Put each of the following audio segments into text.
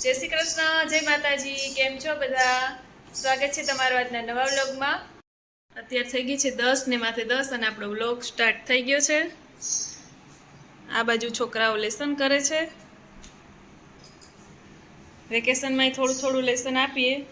જય શ્રી કૃષ્ણ, જય માતાજી, કેમ છો બધા? સ્વાગત છે તમારો આજના નવા વ્લોગમાં. અત્યારે થઈ ગઈ છે દસ ને માથે દસ અને આપણો વ્લોગ સ્ટાર્ટ થઈ ગયો છે. આ બાજુ છોકરાઓ લેસન કરે છે. વેકેશનમાં થોડું થોડું લેસન આપીએ.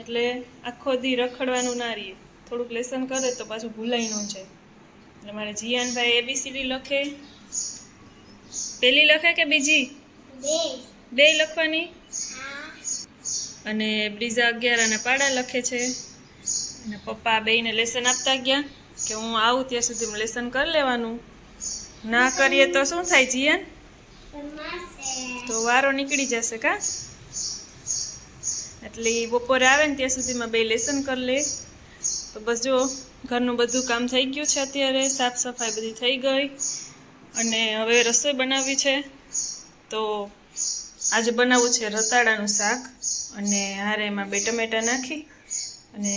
એટલે આખો દી રખડવાનું ના રહીએ. થોડુંક લેસન કરે તો પાછું ભૂલાઈ ન જાય. એટલે મારે જીયાનભાઈ એબીસીડી લખે. પેલી લખે કે બીજી? બે લખવાની? અને બ્રીજા અગિયાર અને પાડા લખે છે. અને પપ્પા બેયને લેસન આપતા ગયા કે હું આવું ત્યાં સુધી લેસન કરી લેવાનું. ના કરીએ તો શું થાય, જીયન? તો વારો નીકળી જશે કા? એટલે બપોરે આવે ને ત્યાં સુધીમાં બે લેસન કરી લે. તો બસ જો, ઘરનું બધું કામ થઈ ગયું છે અત્યારે સાફ સફાઈ બધી થઈ ગઈ. અને હવે રસોઈ બનાવવી છે. તો આજે બનાવવું છે રતાળાનું શાક અને હારે એમાં બે ટમેટા નાખી અને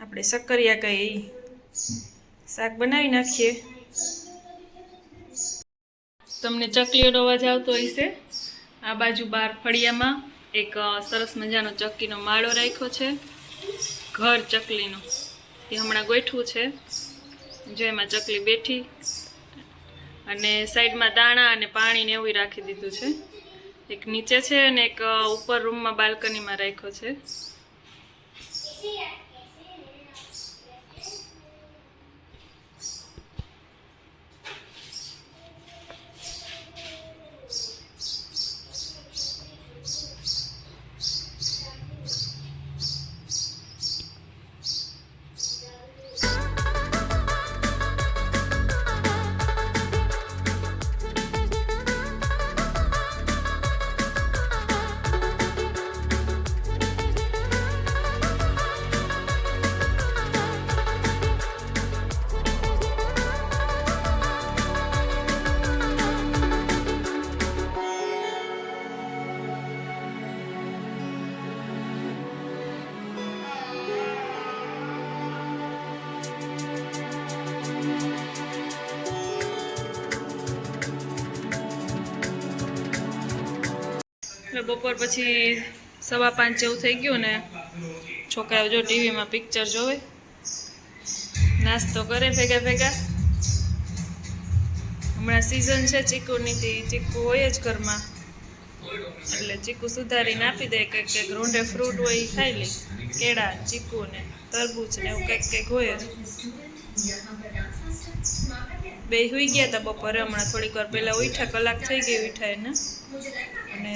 આપણે શક્કરિયા કઈ શાક બનાવી નાખીએ. તમને ચકલીઓનો અવાજ આવતો હશે. આ બાજુ બાર ફળિયામાં એક સરસ મજાનો ચક્કીનો માળો રાખ્યો છે. ઘર ચકલીનો. એ હમણાં ગોઠવું છે. જો એમાં ચકલી બેઠી અને સાઈડમાં દાણા અને પાણીને એવું રાખી દીધું છે. એક નીચે છે અને એક ઉપર રૂમમાં બાલ્કનીમાં રાખ્યો છે. એટલે બપોર પછી સવા પાંચ જેવું થઈ ગયું ને છોકરાઓ જો ટીવીમાં પિક્ચર જોવે, નાસ્તો કરે ભેગા ભેગા. હમણાં સિઝન છે ચીકુની, તી ચીકુ હોય જ ઘરમાં. એટલે ચીકુ સુધારીને આપી દે, કંઈક કંઈક રૂંઢે ફ્રૂટ હોય એ ખાઈ લે. કેળા, ચીકુ ને તરબૂચ ને એવું કંઈક કંઈક હોય જ. બે હુઈ ગયા હતા બપોરે, હમણાં થોડીક વાર પહેલાં ઉઠ્યા, કલાક થઈ ગઈ ઉઠ્યા એને અને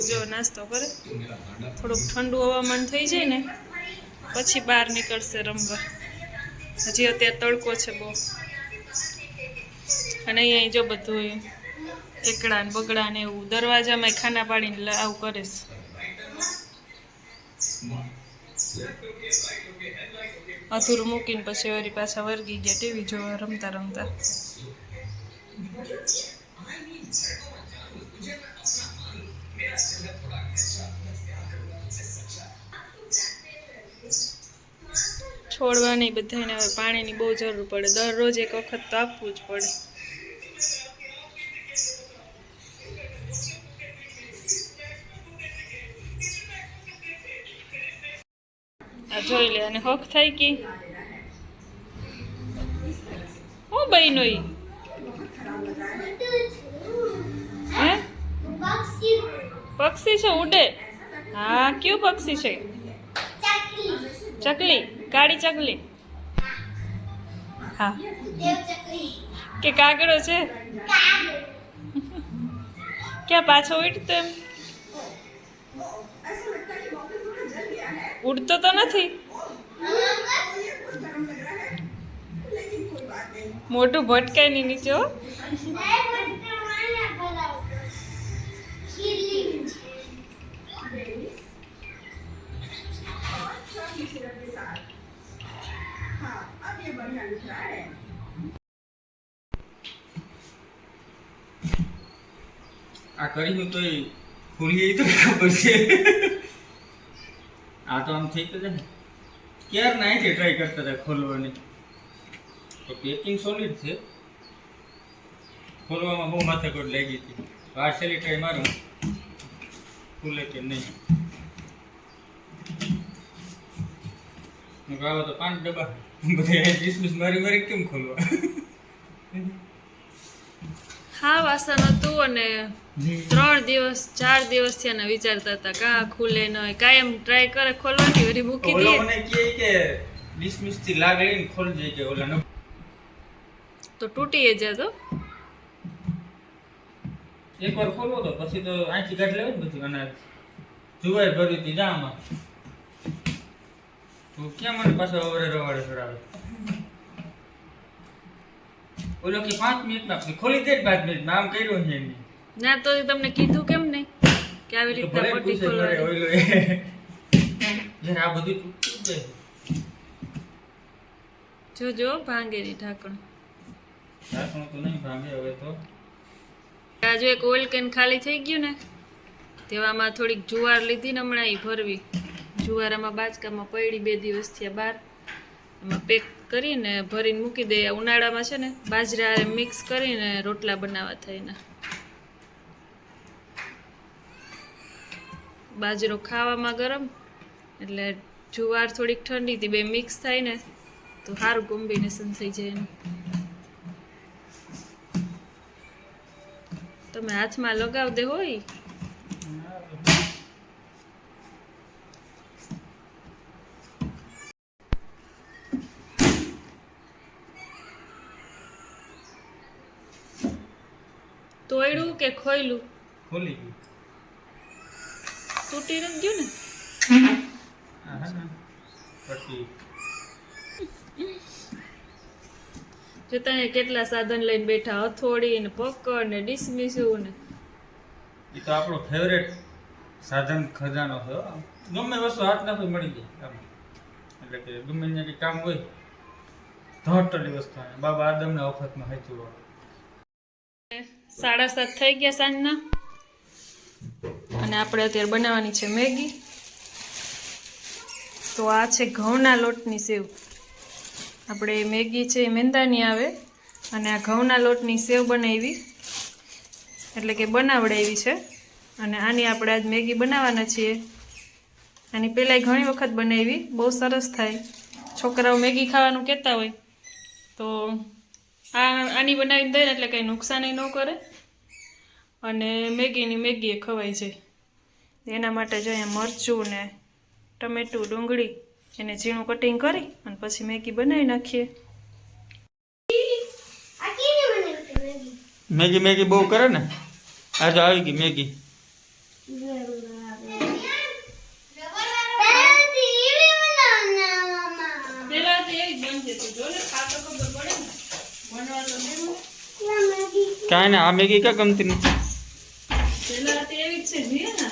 જો નાસ્તો કરે. થોડુંક ઠંડુ હવામાન થઈ જાય ને, પછી બહાર નીકળશે રમવા. હજી અત્યારે તડકો છે બહુ. અને અહીંયા જો બધું એકડા ને બગડા ને એવું દરવાજામાં ખાના પાડીને આવું કરે છે. અધૂરું મૂકીને પછી વળી પાછા વર્ગી ગયા ટીવી જોવા રમતા રમતા. છોડવાની બધાને હવે પાણીની બહુ જરૂર પડે. દરરોજ એક વખત તો આપવું જ પડે. આ જોઈ લે, અને હક થઈ ગઈ હું બહેનો ઈ? હે? પક્ષી છે ઉડે? હા, કયું પક્ષી છે? ચકલી. કાળી ચકલી? હા. કે કાગડો છે? ક્યાં પાછો ઉડતો એમ? ઉડતો તો નથી. મોટું ભટકાય નહીં નીચે આ કર્યું તો ખુલી તો ખબર છે. આ તો આમ થઈ જાય ને. ક્યાર નાય છે ટ્રાય કરતા હતા ખોલવાની? તો પેકિંગ સોલિડ છે. ખોલવામાં બહુ માથાકૂટ લાગી હતી. છેલ્લી ટ્રાય મારું. ખુલે કે નહીં હું કહું, આવા તો પાંચ ડબ્બા. બધા વીસ મારી મારી કેમ ખોલવા? હા વાસણ હતું અને ત્રણ દિવસ ચાર દિવસ થયા વિચારતા હતા કા ખુલે ન હોય. કાયમ ટ્રાય કરે ખોલવાની વરી મૂકી દે. મને કહે કે ડિસમિસથી લાગ લઈને જાય કે ઓલા ન તો તૂટી જતો એકવાર ખોલવો તો પછી તો આંચી કાઢ લેવું ને બધું અનાજ. જુવાર ભરી હતી જામાં તું ક્યાં મને પાછો અવરે રવાડે ચડાવે ઓલો કે 5 મિનિટમાં ખોલી દે જ પાંચ મિનિટમાં આમ કર્યું છે એમને ના તો તમને કીધું કેમ નહીં કે આવી રીતે પટ્ટી પૂછે ઓલો એ. આ બધું તૂટતું જ જો જોજો ભાંગેની ઢાંકણ. ઢાંકણ તો નહીં ભાંગે હવે તો. આજુ એક ઓઇલ કેન ખાલી થઈ ગયું ને તેવામાં થોડીક જુવાર લીધી ને હમણાં એ ભરવી. જુવાર આમાં બાચકામાં પડી બે દિવસ થયા બાર એમાં પેક કરીને ભરીને મૂકી દે. ઉનાળામાં છે ને, બાજરા મિક્સ કરીને રોટલા બનાવવા થઈને બાજરો ખાવામાં ગરમ, એટલે જુવાર થોડીક ઠંડી હતી, બે મિક્સ થાય ને, તો સારું કોમ્બિનેશન થઈ જાય એનું. તમે હાથમાં લગાવ દે હોય. કે ખોયલું? ખોલી ગયું. તૂટી નથી ગયું ને? જો ને અહીંયા કેટલા સાધન લઈને બેઠા હથોડી ને પકડ ને ડિસમિસું ને. એ તો આપણો ફેવરેટ સાધન ખજાનો છે ગમે વસ્તુ હાથ નાખી મળી જાય. એટલે કે ગમે ત્યાં કામ હોય ધોટલી વસ્તુ. બાબા આદમને વખતમાં હેચું સાડા સાત થઈ ગયા સાંજના. અને આપણે અત્યારે બનાવવાની છે મેગી. તો આ છે ઘઉંના લોટની સેવ. આપણે મેગી છે એ મેંદાની આવે. અને આ ઘઉંના લોટની સેવ બનાવી. એટલે કે બનાવડાવી છે. અને આની આપણે આજ મેગી બનાવવાના છીએ. આની પહેલાંય ઘણી વખત બનાવી. બહુ સરસ થાય. છોકરાઓ મેગી ખાવાનું કહેતા હોય. તો આ આની બનાવીને દે એટલે કંઈ નુકસાન ન કરે. અને મેગીની મેગી એ ખવાય છે. એના માટે જો અહીંયા મરચું ને ટમેટું ડુંગળી એને ઝીણું કટિંગ કરી અને પછી મેગી બનાવી નાખીએ. મેગી? મેગી બહુ કરે ને? આજે તો આવી ગઈ મેગી પેલા તો એવી જ બનતી હતી જો ને ખા તો ખબર પડે ને બનવા તો નહીં કાંઈ ને આ મેગી ક્યાં ગમતી નથી? પેલા તો છે જીએ ને.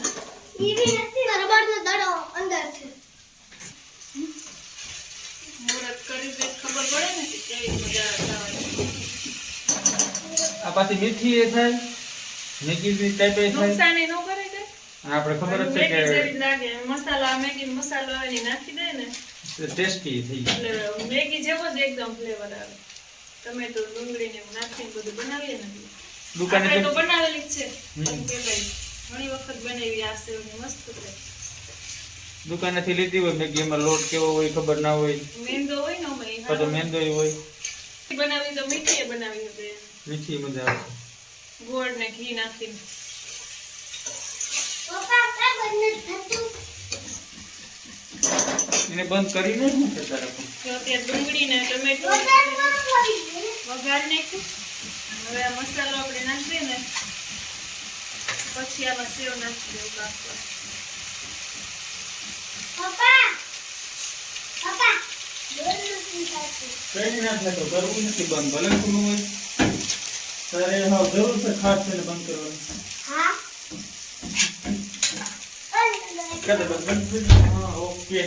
મુહૂર્ત કરી દે ખબર પડે ને કે કેવી મજા ખાવાની આ પાછી મીઠી એ થાય મેગી બી ટાઈપ નુકસાન ન કરે કે? આપણે ખબર જ છે કે લાગે. મસાલા મેગી મસાલો નાખી દે ને. ટેસ્ટી થઈ જાય એટલે મેગી જેવો જ એકદમ ફ્લેવર આવે. ટમેટો ડુંગળી ને નાખીને બધું બનાવીએ ને દુકાને તો બનાવેલી જ છે. ઘણી વખત બનાવી આ સેવની મસ્ત થાય દુકાનેથી લીધી હોય મેગી એમાં લોટ કેવો હોય ખબર ના હોય. મેંદો હોય ને અમે તો મેંદો હોય. બનાવી તો મીઠી બનાવી હતી મીઠી મજા આવે. ગોળ ને ઘી નાખીને. એને બંધ કરીને જ મૂકે તારે? પણ. અત્યારે ડુંગળી ને ટમેટો વઘાર નાખ્યું. હવે આ મસાલો આપણે નાખીએ ને પછી આમાં સેવ નાખી દેવું કાપવા કઈ ના થાય તો કરવું નથી બંધ ભલે ખુલ્લું હોય. તારે હા જરૂર છે ખાસ કરીને બંધ કરવાનું. કરે બસ બંધ હા ઓકે.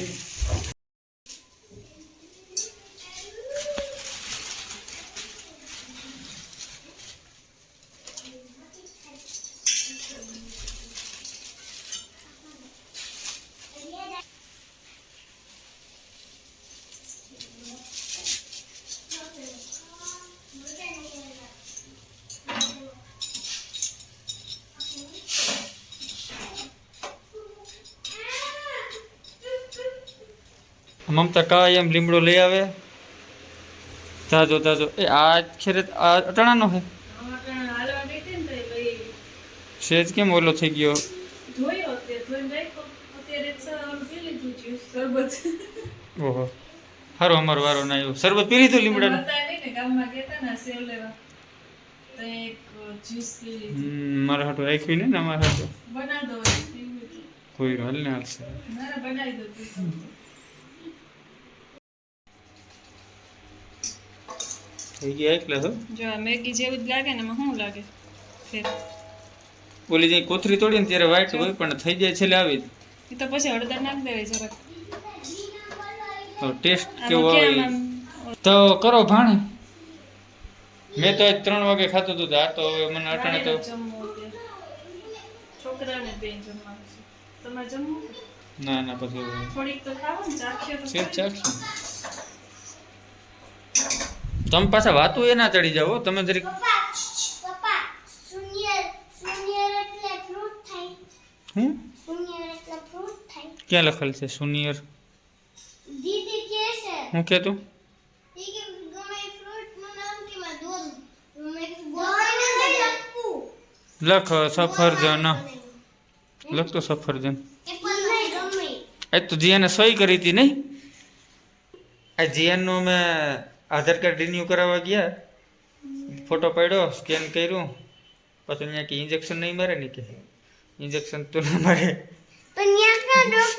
મમતા કાંઈ એમ લીમડો લઈ આવે. તાજો તાજો. એ આ ખેરે આ અટાણાનો છે. સેજ કેમ ઓલો થઈ ગયો? ઓહો. સારું અમારો વારો ના આવ્યો. શરબત પી લીધું લીમડાનું? મારા હાટું રાખ્યું ને ને અમારા હાટું. કોઈ હાલ ને હાલશે ના બનાવી દો પીવું તો. થઈ ગયા એકલા હો? જો મેગી જેવું જ લાગે ને એમાં શું લાગે? ફેર. ઓલી જે કોથરી તોડીને ત્યારે વાઈટ હોય પણ થઈ જાય છેલ્લે આવી. એ તો પછી હળદર નાખી દેવાય જરાક. તો ટેસ્ટ કેવો આવે તો કરો ભાણે. મેં તો આજ ત્રણ વાગે ખાતું હતું તો આ તો હવે મને અટાણે તો. છોકરાને બેન જમવાનું છે. તમારે જમવું? ના ના પછી થોડીક તો ખાવો તો સેજ ચાખશું તમે પાછા વાતો એ ના ચડી જાઓ તમે જરીક પપ્પા પપ્પા શૂન્ય શૂન્ય એટલે ફ્રૂટ થાય. હું? ક્યાં લખેલ છે સુનિયર? દીદી હું કહેતું કે માં મેં લખવું લખ. સફરજન. લખ તો સફરજન. આજ તો જીયાને સહી કરી હતી નહીં? આ જીયાનનું અમે આધાર કાર્ડ રિન્યૂ કરાવવા ગયા ફોટો પાડ્યો સ્કેન કર્યું. પછી અહીંયા કે ઇન્જેક્શન નહીં મારે ને કે. ઇન્જેક્શન તો ના મારે.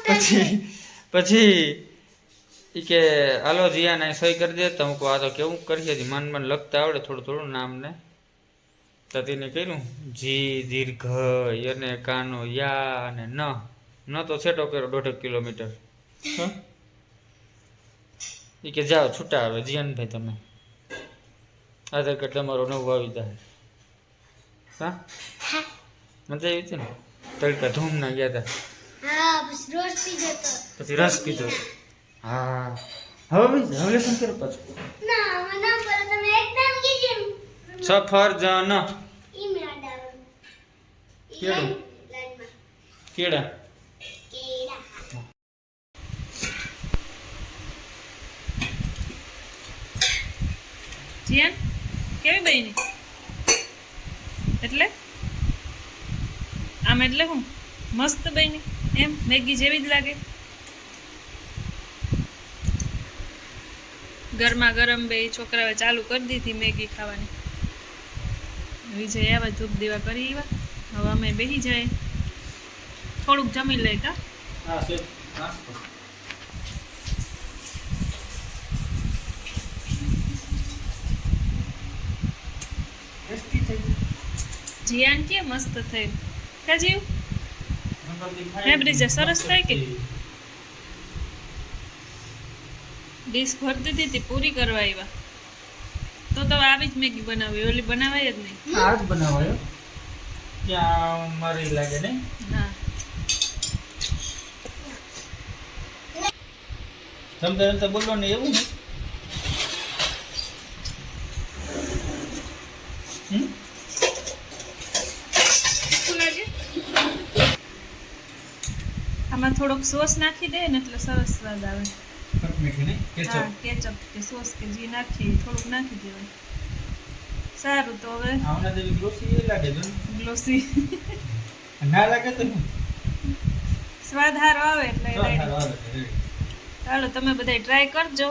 પછી પછી ઈ કે હાલો જીયાને સહી કરી દે. તો હું કહું આ તો કેવું કરીએ છીએ? મન મન લખતા આવડે થોડું થોડું નામ ને. તો તેને કર્યું જી દીર્ઘ અને કાનો યા અને ન. ન તો છેટો કર્યો દોઢેક કિલોમીટર. હં? ઈ કે જાઓ છૂટા આવે જીયાનભાઈ તમે. આધાર કાર્ડ તમારો નવું આવી જાય. હા? મજા આવી હતી ને તડકા ધૂમ ના ગયા હતા પછી રસ પીધો. હા. હવે હવે શું કરો પાછું? સફર સફરજન? કેળા? કેળા? જીયાન કેવી બની? એટલે? આમ એટલે હું? મસ્ત બની. એમ? મેગી જેવી જ લાગે. ગરમા ગરમ બે છોકરાઓ ચાલુ કરી દીધી મેગી ખાવાની. વિજય આવા ધૂપ દેવા કરી આવ્યા હવે અમે બેસી જાય થોડુંક જમી લઈ કા? હા છે નાસ્તો ટેસ્ટી થઈ જીયાન કે મસ્ત થયું કા જીવ? હે બ્રિજા, સરસ થાય કે? ડીશ ભરી દીધી હતી પૂરી કરવા આવ્યા તો તો આવી જ મેગી બનાવી ઓલી બનાવાય જ નહીં. આ જ બનાવાયો. ત્યાં મારી લાગે ને હા. જમતા બોલો ને એવું ને હમ? શું લાગે થોડોક સોસ નાખી દે ને એટલે સરસ સ્વાદ આવે. હા કેચપ કે સોસ કે જે નાખીએ થોડુંક નાખી દેવાય સારું તો હવે. ગ્લોસી ના. લાગે તો સ્વાદ સારો આવે એટલે. ચાલો તમે બધા ટ્રાય કરજો.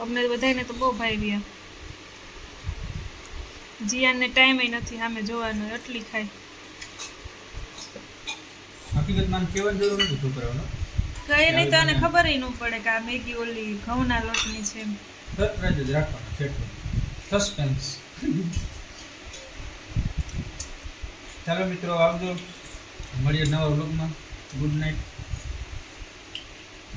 અમને બધાને તો બહુ ભાવ્યા જીયાને ટાઈમ નથી સામે જોવાનો એટલી ખાય. હકીકતમાં કેવું જરૂર નથી છોકરાઓનો. કઈ નહીં તો આને ખબર ન પડે કે આ મેગી ઓલી ઘઉંના લોટની છે. સરપ્રાઈઝ જ રાખવાનું છે સસ્પેન્સ ચાલો મિત્રો આવજો. મળીએ નવા વ્લોગમાં ગુડ નાઇટ